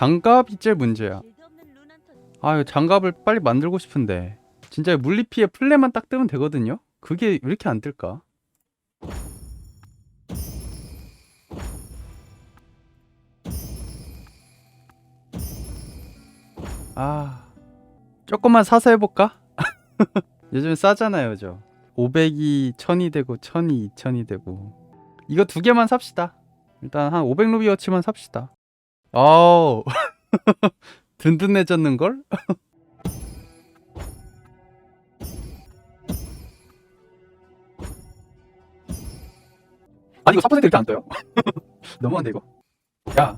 장갑이 제일 문제야. 아, 이거 장갑을 빨리 만들고 싶은데. 진짜 물리피에 플레만 딱 뜨면 되거든요? 그게 왜 이렇게 안 뜰까? 아, 조금만 사서 해볼까? 요즘 싸잖아요, 저. 500이 1000이 되고 1000이 2000이 되고. 이거 두 개만 삽시다. 일단 한 500루비어치만 삽시다. 아우. 든든해졌는 걸? 아니 이거 4% 이렇게 안 떠요? 너무한데 이거. 야.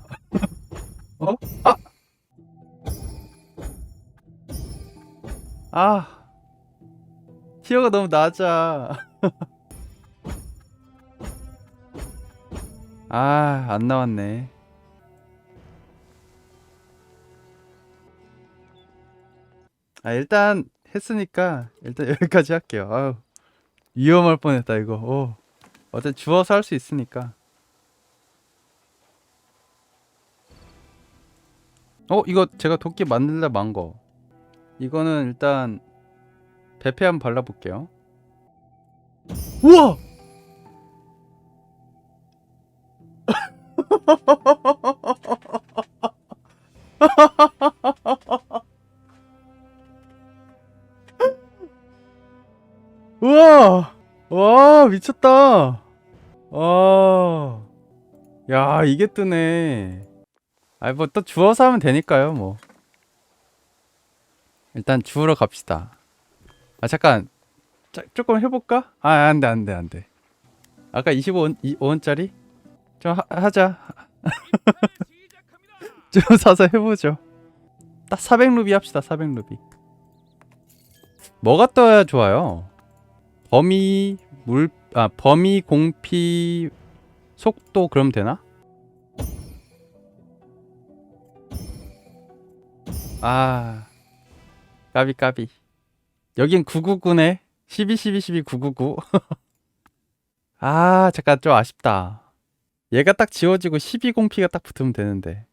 어? 아. 아. 티어가 너무 낮아. 아, 안 나왔네. 아, 일단 했으니까 일단 여기까지 할게요. 아유. 위험할 뻔했다 이거. 오. 어차피 주워서 할 수 있으니까. 어, 이거 제가 도끼 만들다 만 거. 이거는 일단 배페 한번 발라볼게요. 우와! 우와! 와, 미쳤다. 와. 야, 이게 뜨네. 아이, 뭐, 또 주워서 하면 되니까요, 뭐. 일단 주우러 갑시다. 아, 잠깐. 자, 조금 해볼까? 아, 안 돼, 안 돼, 안 돼. 아까 25원, 5원짜리? 좀 하, 하자. 좀 사서 해보죠. 딱 400루비 합시다, 400루비. 뭐가 떠야 좋아요? 범위, 물, 아, 범위, 공피, 속도, 그럼 되나? 아, 까비, 까비. 여긴 999네. 12, 12, 12, 999. 아, 잠깐 좀 아쉽다. 얘가 딱 지워지고 12 공피가 딱 붙으면 되는데.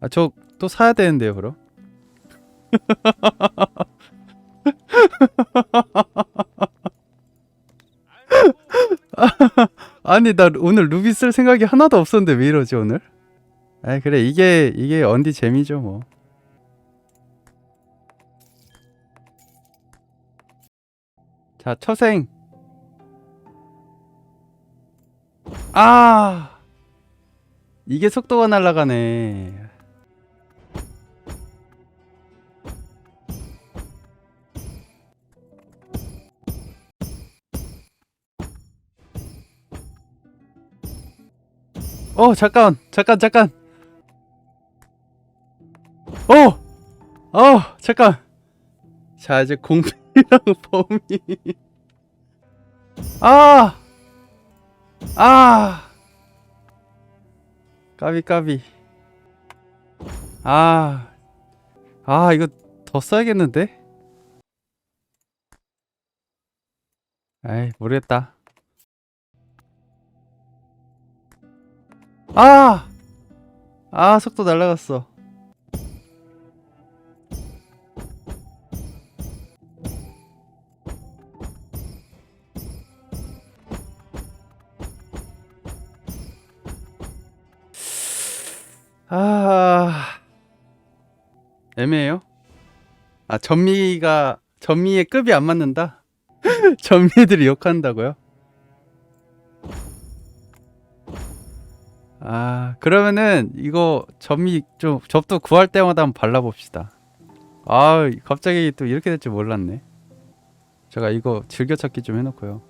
아, 저 또 사야 되는데요, 그럼? 아니, 나 오늘 루비 쓸 생각이 하나도 없었는데 왜 이러지, 오늘? 아, 그래. 이게, 이게 언디 재미죠, 뭐. 자, 처생. 아! 이게 속도가 날아가네. 어, 잠깐, 잠깐, 잠깐. 어, 어, 잠깐. 자, 이제 공피랑 범위. 아, 아, 까비, 까비. 아, 아, 이거 더 써야겠는데? 에이, 모르겠다. 아! 아, 속도 날라갔어. 아, 애매해요? 아, 전미가, 전미의 급이 안 맞는다? 전미들이 욕한다고요? 아, 그러면은 이거 점이 좀 접도 구할 때마다 한번 발라봅시다. 아, 갑자기 또 이렇게 될 줄 몰랐네. 제가 이거 즐겨찾기 좀 해놓고요.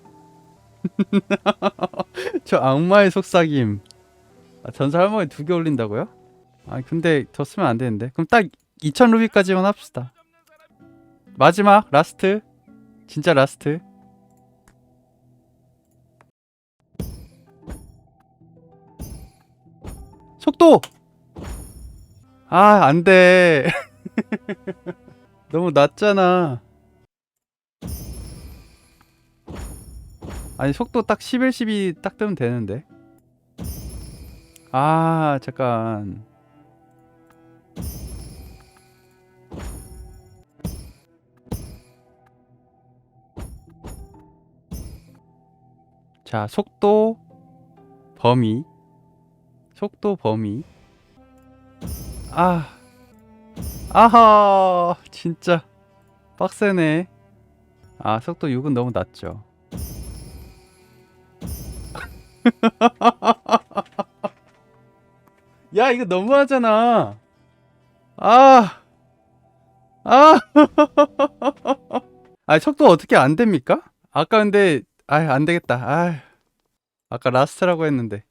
저 악마의 속삭임. 아, 전사 할머니 두 개 올린다고요? 아, 근데 더 쓰면 안 되는데. 그럼 딱 2000 루비까지만 합시다. 마지막 라스트. 진짜 라스트. 속도! 아, 안 돼. 너무 낮잖아. 아니, 속도 딱 11, 12 딱 뜨면 되는데. 아, 잠깐. 자, 속도, 범위. 속도 범위. 아. 아하. 진짜 빡세네. 아, 속도 6은 너무 낮죠. 야, 이거 너무하잖아. 아. 아. 아, 속도 어떻게 안 됩니까? 아까 근데 아, 안 되겠다. 아. 아까 라스트라고 했는데.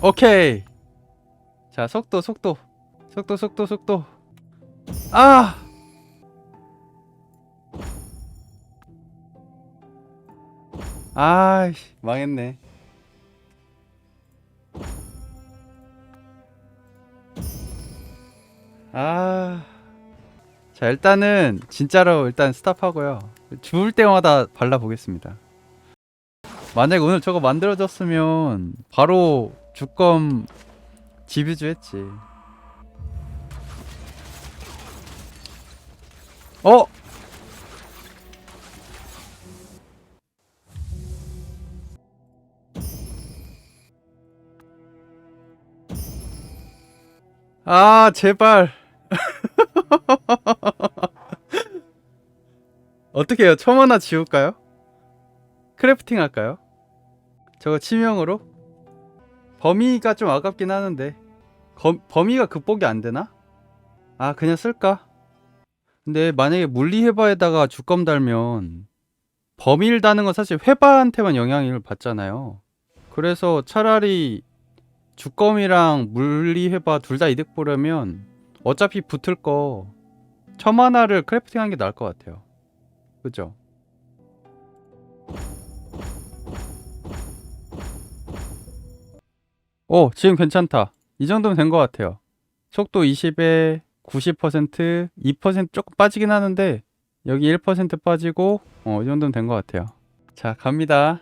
오케이. 자, 속도, 속도. 속도, 속도, 속도. 아! 아이씨, 망했네. 아. 자, 일단은 진짜로 일단 스탑하고요. 죽을 때마다 발라 보겠습니다. 만약에 오늘 저거 만들어졌으면 바로 주검 지뷰주 했지. 어? 아, 제발. 어떻게 해요? 첨 하나 지울까요? 크래프팅 할까요? 저거 치명으로? 범위가 좀 아깝긴 하는데 검- 범위가 극복이 안 되나? 아 그냥 쓸까? 근데 만약에 물리해바에다가 주검 달면 범위를 다는 건 사실 회바한테만 영향을 받잖아요 그래서 차라리 주검이랑 물리해바 둘 다 이득 보려면 어차피 붙을 거 첨 하나를 크래프팅 하는 게 나을 것 같아요 그죠? 오, 지금 괜찮다. 이 정도면 된 것 같아요. 속도 20에 90%, 2% 조금 빠지긴 하는데 여기 1% 빠지고 어, 이 정도면 된 것 같아요. 자, 갑니다.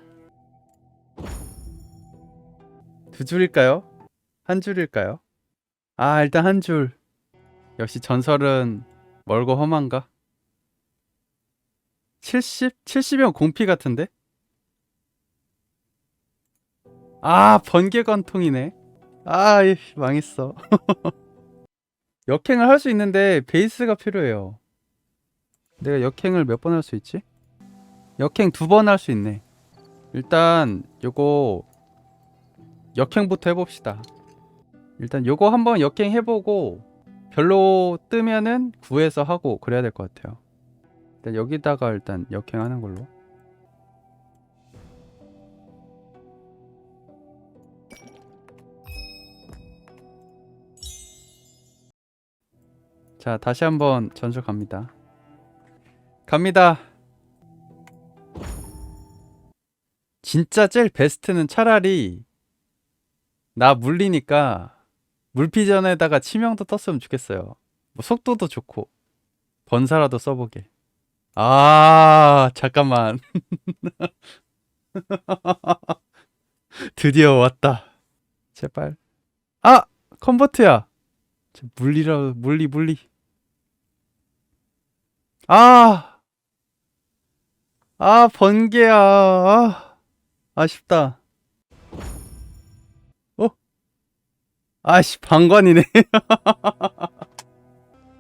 두 줄일까요? 한 줄일까요? 아, 일단 한 줄. 역시 전설은 멀고 험한가? 70? 70이면 공피 같은데? 아 번개 관통이네. 아 이, 망했어. 역행을 할 수 있는데 베이스가 필요해요. 내가 역행을 몇 번 할 수 있지? 역행 두 번 할 수 있네. 일단 요거 역행부터 해봅시다. 일단 요거 한번 역행 해보고 별로 뜨면은 구해서 하고 그래야 될 것 같아요. 일단 여기다가 일단 역행하는 걸로 자, 다시 한번 전술 갑니다. 갑니다. 진짜 제일 베스트는 차라리 나 물리니까 물피전에다가 치명도 떴으면 좋겠어요. 뭐 속도도 좋고 번사라도 써보게. 아, 잠깐만. 드디어 왔다. 제발. 아, 컨버트야. 저 물리라 물리 물리. 아, 아 번개야. 아, 아쉽다. 어? 아씨 방관이네.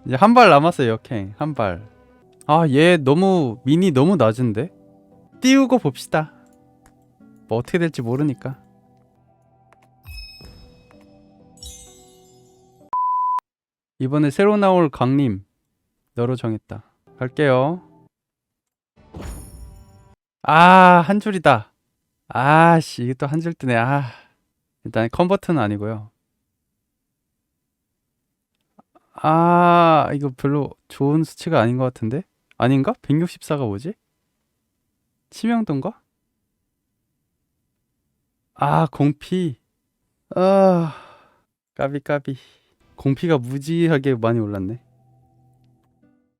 이제 한 발 남았어요 역행 한 발. 아 얘 너무 미니 너무 낮은데? 띄우고 봅시다. 뭐 어떻게 될지 모르니까. 이번에 새로 나올 강림 너로 정했다. 갈게요. 아, 한 줄이다. 아 씨, 이게 또 한 줄 뜨네. 아. 일단 컨버트는 아니고요. 아, 이거 별로 좋은 수치가 아닌 것 같은데? 아닌가? 164가 뭐지? 치명도인가? 아, 공피. 아, 까비 까비. 공피가 무지하게 많이 올랐네.